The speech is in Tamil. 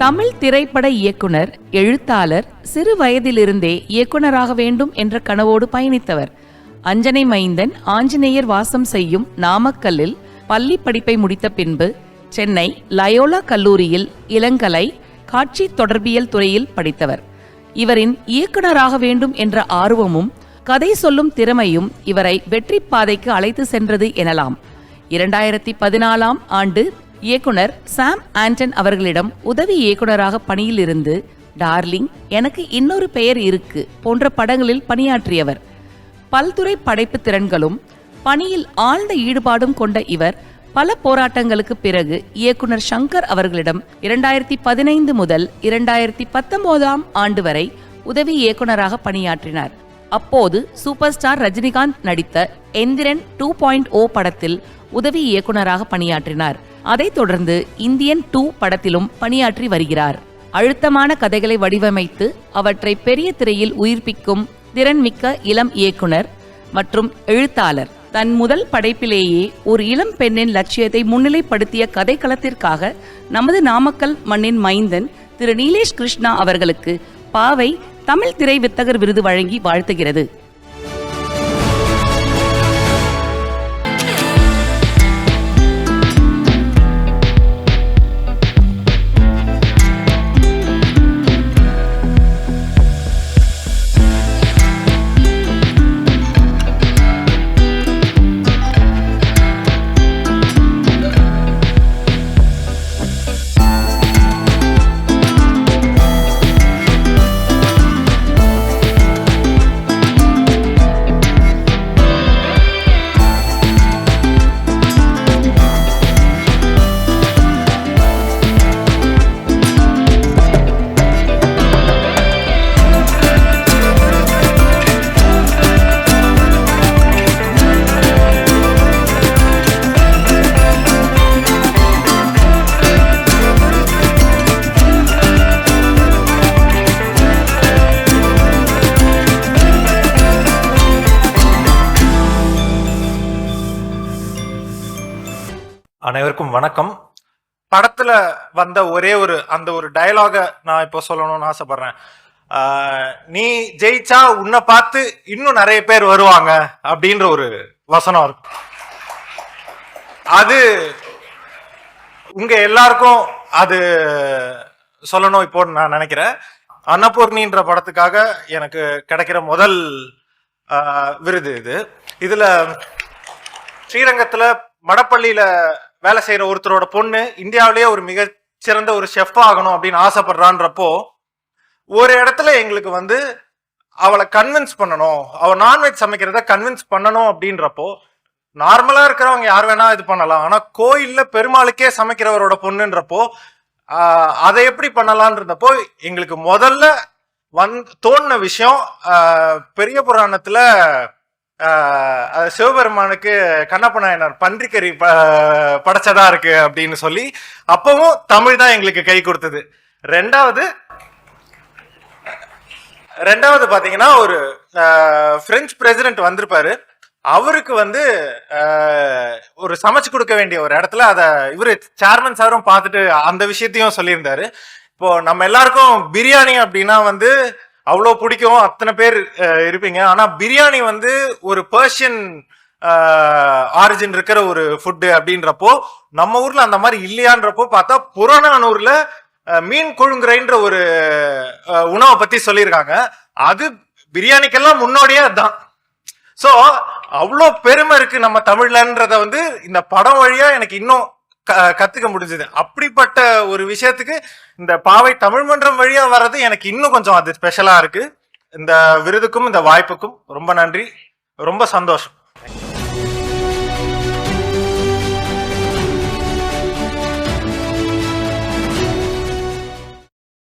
தமிழ் திரைப்பட இயக்குனர் எழுத்தாளர் சிறு வயதிலிருந்தே இயக்குனராக வேண்டும் என்ற கனவோடு பயணித்தவர். அஞ்சனை மைந்தன் ஆஞ்சநேயர் வாசம் செய்யும் நாமக்கல்லில் பள்ளி படிப்பை முடித்த பின்பு சென்னை லயோலா கல்லூரியில் இளங்கலை காட்சி தொடர்பியல் துறையில் படித்தவர். இவரின் இயக்குனராக வேண்டும் என்ற ஆர்வமும் கதை சொல்லும் திறமையும் இவரை வெற்றி பாதைக்கு அழைத்து சென்றது எனலாம். இரண்டாயிரத்தி பதினாலாம் ஆண்டு இயக்குனர் சாம் ஆண்டன் அவர்களிடம் உதவி இயக்குனராக பணியில் இருந்து டார்லிங் எனக்கு இன்னொரு பெயர் இருக்கு போன்ற படங்களில் பணியாற்றியவர். பல்துறை படைப்பு திறன்களும் பணியில் ஆழ்ந்த ஈடுபாடும் கொண்ட இவர் பல போராட்டங்களுக்கு பிறகு இயக்குனர் சங்கர் அவர்களிடம் இரண்டாயிரத்தி பதினைந்து முதல் இரண்டாயிரத்தி பத்தொன்பதாம் ஆண்டு வரை உதவி இயக்குனராக பணியாற்றினார். அப்போது சூப்பர் ஸ்டார் ரஜினிகாந்த் நடித்த எந்திரன் டூ பாயிண்ட் ஓ படத்தில் உதவி இயக்குனராக பணியாற்றினார். அதைத் தொடர்ந்து இந்தியன் டூ படத்திலும் பணியாற்றி வருகிறார். அழுத்தமான கதைகளை வடிவமைத்து அவற்றை பெரிய திரையில் உயிர்ப்பிக்கும் திறன்மிக்க இளம் இயக்குனர் மற்றும் எழுத்தாளர். தன் முதல் படைப்பிலேயே ஒரு இளம் பெண்ணின் லட்சியத்தை முன்னிலைப்படுத்திய கதைக்களத்திற்காக நமது நாமக்கல் மண்ணின் மைந்தன் திரு நீலேஷ் கிருஷ்ணா அவர்களுக்கு பாவை தமிழ் திரை வித்தகர் விருது வழங்கி வாழ்த்துகிறது. அனைவருக்கும் வணக்கம். படத்துல வந்த ஒரே ஒரு அந்த ஒரு டயலாக நான் இப்போ சொல்லணும்னு ஆசைப்படுறேன். நீ ஜெயிச்சா உன்னை பார்த்து இன்னும் நிறைய பேர் வருவாங்க அப்படின்ற ஒரு வசனம் இருக்கு. அது உங்க எல்லாருக்கும் அது சொல்லணும் இப்போ நான் நினைக்கிறேன். அன்னபூர்ணின்ற படத்துக்காக எனக்கு கிடைக்கிற முதல் விருது இது. இதுல ஸ்ரீரங்கத்துல மடப்பள்ளியில வேலை செய்யற ஒருத்தரோட பொண்ணு இந்தியாவிலேயே ஒரு மிக சிறந்த ஒரு செஃப் ஆகணும் அப்படின்னு ஆசைப்படுறான்றப்போ ஒரு இடத்துல எங்களுக்கு வந்து அவளை கன்வின்ஸ் பண்ணணும் அவள் நான்வெஜ் சமைக்கிறத கன்வின்ஸ் பண்ணணும் அப்படின்றப்போ நார்மலா இருக்கிறவங்க யார் வேணா இது பண்ணலாம். ஆனா கோயில்ல பெருமாளுக்கே சமைக்கிறவரோட பொண்ணுன்றப்போ அதை எப்படி பண்ணலான்றப்போ எங்களுக்கு முதல்ல வந் தோணுன விஷயம் பெரிய புராணத்துல சிவபெருமானுக்கு கண்ணப்ப நாயனார் பன்றிக்கறி ப- படைச்சதா இருக்கு அப்படின்னு சொல்லி அப்பவும் தமிழ் தான் எங்களுக்கு கை கொடுத்தது. ரெண்டாவது ரெண்டாவது பாத்தீங்கன்னா ஒரு பிரெஞ்சு பிரசிடென்ட் வந்திருப்பாரு. அவருக்கு வந்து ஒரு சமைச்சு கொடுக்க வேண்டிய ஒரு இடத்துல அதை இவரு சேர்மன் சாரும் பார்த்துட்டு அந்த விஷயத்தையும் சொல்லியிருந்தாரு. இப்போ நம்ம எல்லாருக்கும் பிரியாணி அப்படின்னா வந்து அவ்வளோ பிடிக்கும். அத்தனை பேர் இருப்பீங்க. ஆனால் பிரியாணி வந்து ஒரு பர்ஷியன் ஆரிஜின் இருக்கிற ஒரு ஃபுட்டு அப்படின்றப்போ நம்ம ஊரில் அந்த மாதிரி இல்லையான்றப்போ பார்த்தா புறநானூரில் மீன் கொழுங்குறைன்ற ஒரு உணவை பற்றி சொல்லியிருக்காங்க. அது பிரியாணிக்கெல்லாம் முன்னோடியே அதுதான். ஸோ அவ்வளோ பெருமை இருக்குது நம்ம தமிழ்லன்றத வந்து இந்த படம் வழியாக எனக்கு இன்னும் கத்துக்க முடிஞ்சது. அப்படிப்பட்ட ஒரு விஷயத்துக்கு இந்த பாவை தமிழ் மன்றம் வழியா வர்றது எனக்கு இன்னும் கொஞ்சம் அது ஸ்பெஷலா இருக்கு. இந்த விருதுக்கும் இந்த வாய்ப்புக்கும் ரொம்ப நன்றி. ரொம்ப சந்தோஷம்.